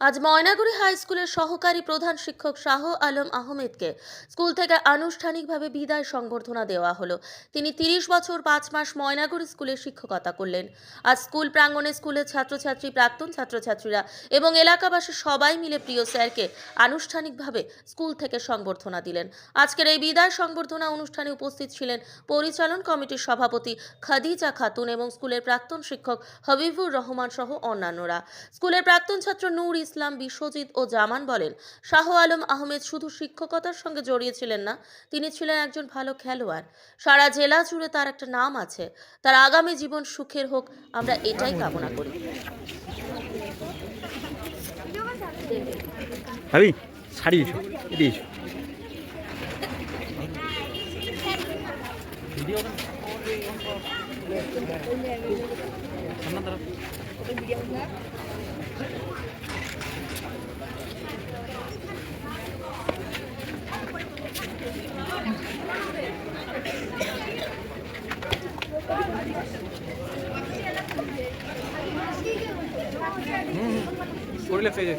আজ ময়নাগুড়ি হাই স্কুলের সহকারী প্রধান শিক্ষক শাহ আলম আহমেদকে স্কুল থেকে আনুষ্ঠানিকভাবে বিদায় সংবর্ধনা দেওয়া হলো। তিনি তিরিশ বছর পাঁচ মাস ময়নাগুড়ি স্কুলে শিক্ষকতা করলেন। আজ স্কুল প্রাঙ্গণে স্কুলের ছাত্রছাত্রী, প্রাক্তন ছাত্রছাত্রীরা এবং এলাকাবাসী সবাই মিলে প্রিয় স্যারকে আনুষ্ঠানিকভাবে স্কুল থেকে সংবর্ধনা দিলেন। আজকের এই বিদায় সংবর্ধনা অনুষ্ঠানে উপস্থিত ছিলেন পরিচালন কমিটির সভাপতি খাদিজা খাতুন এবং স্কুলের প্রাক্তন শিক্ষক হবিবুর রহমান সহ অন্যান্যরা। স্কুলের প্রাক্তন ছাত্র নূর ইসলাম বিশ্বজিৎ ও জামান বলেন শাহ আলম আহমেদ শুধু শিক্ষকতার সঙ্গে জড়িয়েছিলেন না তিনি ছিলেন একজন ভালো খেলোয়াড়। সারা জেলা জুড়ে তার একটা নাম আছে। তার আগামী জীবন সুখের হোক আমরা এটাই কামনা করি। ভাবি শাড়ি এসো এদিকে এসো। শরীরে ফেজে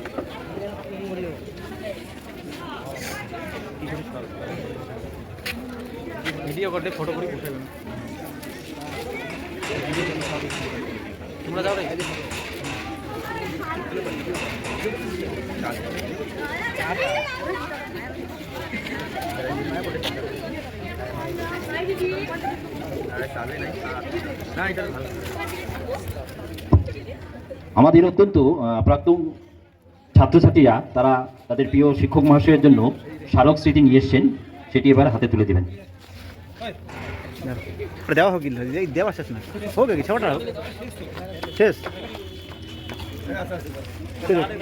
ভিডিও করলে ফটো করে উঠে তোমরা যাও রে। আমাদের অত্যন্ত প্রাক্তন ছাত্রছাত্রীরা, তারা তাদের প্রিয় শিক্ষক মহাশয়ের জন্য স্মারক স্মৃতি নিয়ে এসছেন, সেটি এবার হাতে তুলে দেবেন। দেওয়া হোক কিন্তু দেওয়া শেষ না হোক কি ছটা হোক শেষ ঠিক আছে।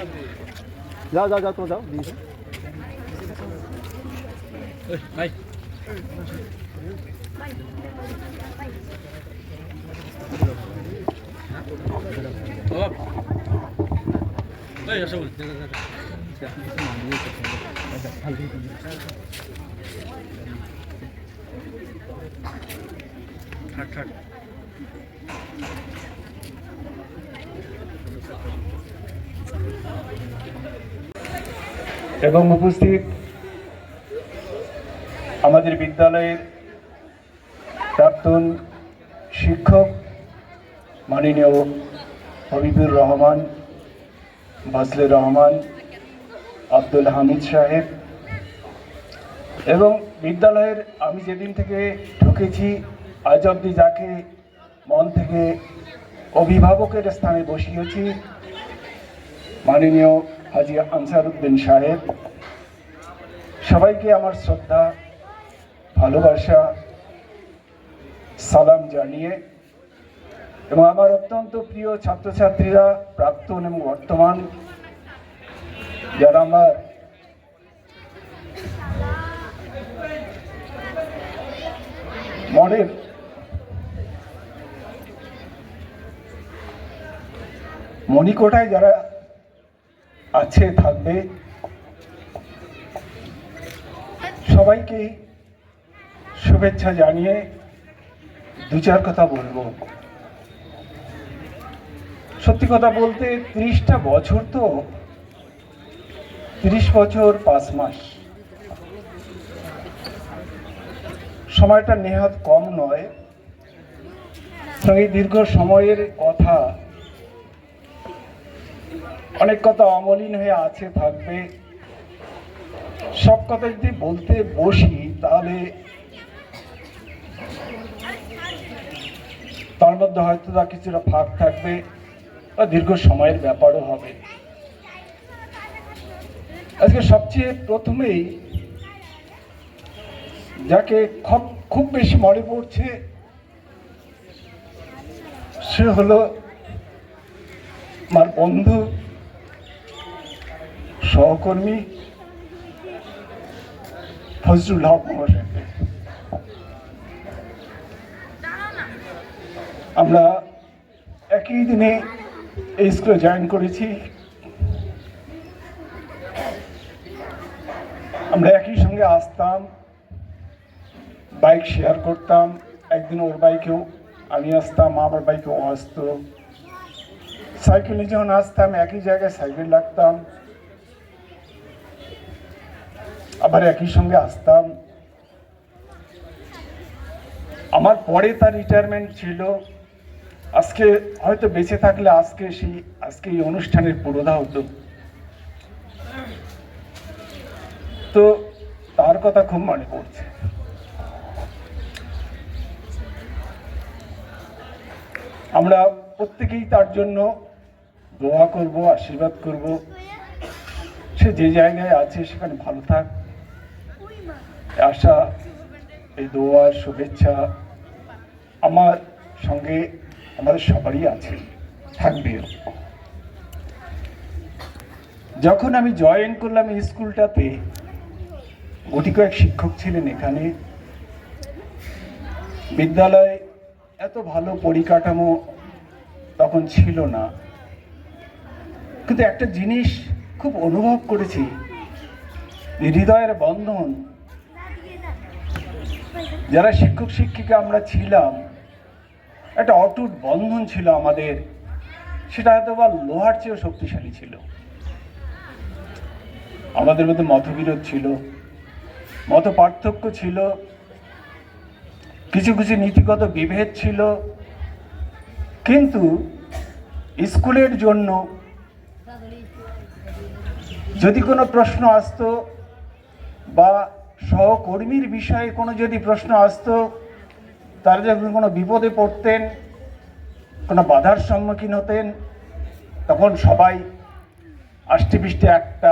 যাও যাও যাও তোমরা যাও এসো। থাক থাক। এবং উপস্থিত আমাদের বিদ্যালয়ের প্রাক্তন শিক্ষক মাননীয় হবিবুর রহমান, বাসলে রহমান, আব্দুল হামিদ সাহেব। এবং বিদ্যালয়ের আমি যেদিন থেকে ঢুকেছি আজ অব্দি যাকে মন থেকে অভিভাবকের স্থানে বসিয়েছি, মাননীয় হাজি আনসারউদ্দিন সাহেব। সবাইকে আমার শ্রদ্ধা, ভালোবাসা, সালাম জানিয়ে এবং আমার অত্যন্ত প্রিয় ছাত্রছাত্রীরা, প্রাক্তন এবং বর্তমান, যারা আমার মনের মণিকোটায় যারা আছে, থাকবে সবাইকেই শুভেচ্ছা জানিয়ে দু চার কথা বলব। সত্যি কথা বলতে, তিরিশটা বছর তো, তিরিশ বছর পাঁচ মাস। সময়টা নেহাত কম নয়। এই দীর্ঘ সময়ের কথা অনেক কথা অমলিন হয়ে আছে, থাকবে। সব কথা যদি বলতে বসি, তাহলে তার মধ্যে হয়তো তা কিছুটা ফাঁক থাকবে বা দীর্ঘ সময়ের ব্যাপারও হবে। আজকে সবচেয়ে প্রথমেই যাকে খুব বেশি মনে পড়ছে, সে হলো আমার বন্ধু সহকর্মী ফজলুল হক মহাশয়কে আমরা একই দিনে এই স্কুলে জয়েন করেছি। আমরা একই সঙ্গে আসতাম, বাইক শেয়ার করতাম, একদিন ওর বাইকেও আমি আসতাম, আমার বাইকেও আসতো। সাইকেলে যখন আসতাম, একই জায়গায় সাইকেল রাখতাম। আবার একই সঙ্গে আসতাম। আমার পরে তার রিটায়ারমেন্ট ছিল। আজকে হয়তো বেঁচে থাকলে আজকে সেই, আজকে এই অনুষ্ঠানের পুরোধা হতো। তো তার কথা খুব মনে পড়ছে। আমরা প্রত্যেকেই তার জন্য দোয়া করব, আশীর্বাদ করব। সে যে জায়গায় আছে সেখানে ভালো থাক। আশা, এই দোয়া, শুভেচ্ছা আমার সঙ্গে আমাদের সবারই আছে থাকবেও যখন আমি জয়েন করলাম এই স্কুলটাতে গুটি কয়েক শিক্ষক ছিলেন এখানে। বিদ্যালয় এত ভালো পরিকাঠামো তখন ছিল না। কিন্তু একটা জিনিস খুব অনুভব করেছি হৃদয়ের বন্ধন যারা শিক্ষক, শিক্ষিকা আমরা ছিলাম, একটা অটুট বন্ধন ছিল আমাদের। সেটা হয়তো বা লোহার চেয়েও শক্তিশালী ছিল। আমাদের মধ্যে মতবিরোধ ছিল মত পার্থক্য ছিল, কিছু কিছু নীতিগত বিভেদ ছিল। কিন্তু স্কুলের জন্য যদি কোনো প্রশ্ন আসতো বা সহকর্মীর বিষয়ে কোনো যদি প্রশ্ন আসতো তারা যখন কোনো বিপদে পড়তেন, কোনো বাধার সম্মুখীন হতেন, তখন সবাই আষ্টে পৃষ্ঠে একটা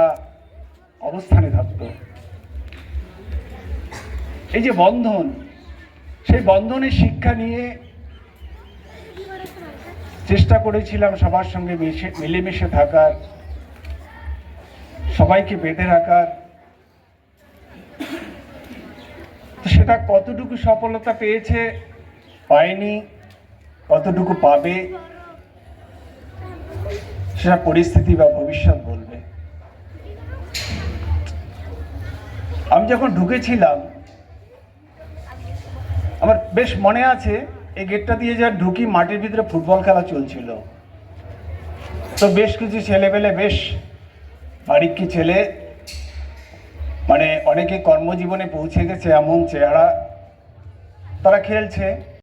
অবস্থানে থাকতো। এই যে বন্ধন, সেই বন্ধনের শিক্ষা নিয়ে চেষ্টা করেছিলাম সবার সঙ্গে মিশে মিলেমিশে থাকার, সবাইকে বেঁধে রাখার তো সেটা কতটুকু সফলতা পেয়েছে পায়নি, কতটুকু পাবে, সেটা পরিস্থিতি বা ভবিষ্যৎ বলবে। আমি যখন ঢুকেছিলাম, আমার বেশ মনে আছে, এই গেটটা দিয়ে যা ঢুকি, মাটির ভিতরে ফুটবল খেলা চলছিল। তো বেশ কিছু ছেলেপেলে, বেশ বাড়ির কি ছেলে মানে অনেকে কর্মজীবনে পৌঁছে গেছে এমন চেহারা তারা খেলছে।